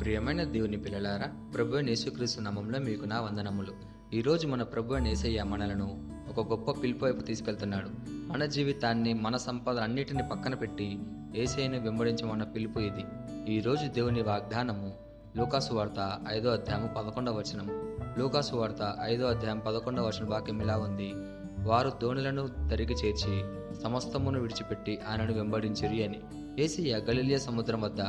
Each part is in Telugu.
ప్రియమైన దేవుని పిల్లలారా ప్రభు యేసుక్రీస్తు నామంలో మీకు నా వందనములు. ఈరోజు మన ప్రభు నేసయ్య మనలను ఒక గొప్ప పిలుపు వైపు తీసుకెళ్తున్నాడు. మన జీవితాన్ని మన సంపద అన్నిటిని పక్కన పెట్టి ఏసైను వెంబడించమన్న పిలుపు ఇది. ఈరోజు దేవుని వాగ్దానము లూకాసు వార్త ఐదో అధ్యాయం పదకొండవ వచనం లూకాసు వార్త ఐదో అధ్యాయం పదకొండవ వచన వాక్యం ఇలా ఉంది. వారు దోణులను తరిగి చేర్చి సమస్తమును విడిచిపెట్టి ఆయనను వెంబడించిరి అని. ఏసయ్య గలిలియ సముద్రం వద్ద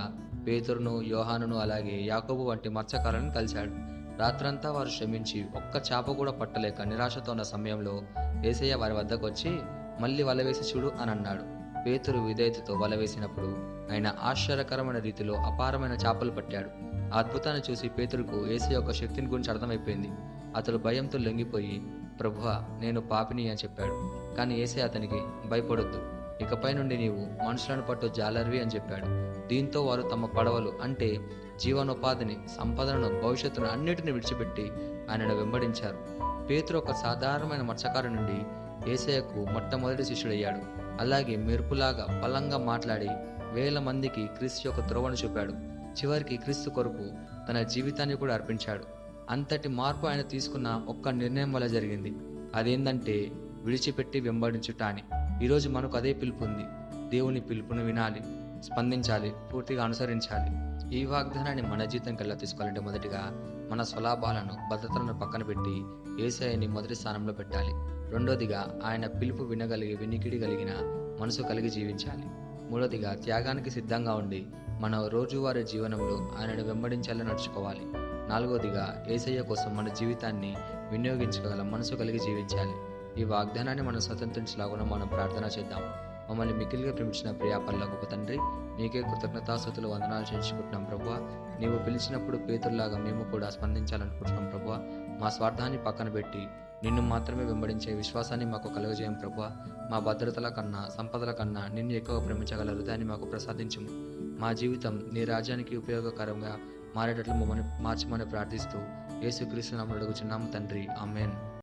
పేతురును యోహానును అలాగే యాకోబు వంటి మత్స్యకారులను కలిశాడు. రాత్రంతా వారు శ్రమించి ఒక్క చేప కూడా పట్టలేక నిరాశతో ఉన్న సమయంలో ఏసయ్య వారి వద్దకు వచ్చి మళ్ళీ వల వేసి చూడు అని అన్నాడు. పేతురు విధేయతతో వల వేసినప్పుడు ఆయన ఆశ్చర్యకరమైన రీతిలో అపారమైన చేపలు పట్టాడు. ఆ అద్భుతాన్ని చూసి పేతురుకు ఏసీ యొక్క శక్తిని గురించి అర్థమైపోయింది. అతడు భయంతో లొంగిపోయి ప్రభువా నేను పాపిని అని చెప్పాడు. కానీ ఏసీ అతనికి భయపడొద్దు. ఇకపై నుండి నీవు మనుషులను పట్టు జాలర్వి అని చెప్పాడు. దీంతో వారు తమ పడవలు అంటే జీవనోపాధిని సంపదలను భవిష్యత్తును అన్నిటిని విడిచిపెట్టి ఆయనను వెంబడించారు. పేతురు ఒక సాధారణమైన మత్స్యకారు నుండి ఏసయ్యకు మొట్టమొదటి శిష్యుడయ్యాడు. అలాగే మెరుపులాగా బలంగా మాట్లాడి వేల మందికి క్రీస్తు యొక్క త్రోవను చూపాడు. చివరికి క్రీస్తు కొరకు తన జీవితాన్ని కూడా అర్పించాడు. అంతటి మార్పు ఆయన తీసుకున్న ఒక్క నిర్ణయం వల్ల జరిగింది. అదేంటంటే విడిచిపెట్టి వెంబడించుట అని. ఈరోజు మనకు అదే పిలుపు ఉంది. దేవుని పిలుపును వినాలి స్పందించాలి పూర్తిగా అనుసరించాలి. ఈ వాగ్దానాన్ని మన జీవితం కల్లా తీసుకోవాలంటే మొదటిగా మన స్వలాభాలను భద్రతలను పక్కన పెట్టి ఏసఐని మొదటి స్థానంలో పెట్టాలి. రెండోదిగా ఆయన పిలుపు వినగలిగి వినికిడి కలిగిన మనసు కలిగి జీవించాలి. మూడోదిగా త్యాగానికి సిద్ధంగా ఉండి మన రోజువారీ జీవనంలో ఆయనను వెంబడించాలని నడుచుకోవాలి. నాలుగోదిగా ఏసయ్య కోసం మన జీవితాన్ని వినియోగించగల మనసు కలిగి జీవించాలి. ఈ వాగ్దానాన్ని మనం స్వతంత్రించలాగున మనం ప్రార్థన చేద్దాం. మమ్మల్ని మిక్కిలిగా ప్రేమించిన ప్రియా పల్ల గొప్ప తండ్రి నీకే కృతజ్ఞతాస్థుతులు వందనాలు చేయించుకుంటున్నాం ప్రభు నీవు పిలిచినప్పుడు పేతుల్లాగా మేము కూడా స్పందించాలనుకుంటున్నాం ప్రభు మా స్వార్థాన్ని పక్కన పెట్టి నిన్ను మాత్రమే వెంబడించే విశ్వాసాన్ని మాకు కలుగజేయం ప్రభు మా భద్రతల కన్నా సంపదల కన్నా నిన్ను ఎక్కువ ప్రేమించగల హృదయాన్ని మాకు ప్రసాదించము. మా జీవితం నీ రాజ్యానికి ఉపయోగకరంగా మారేటట్లు మమ్మల్ని మార్చమని ప్రార్థిస్తూ యేసుక్రీస్తు నామములో తండ్రి. ఆమెన్.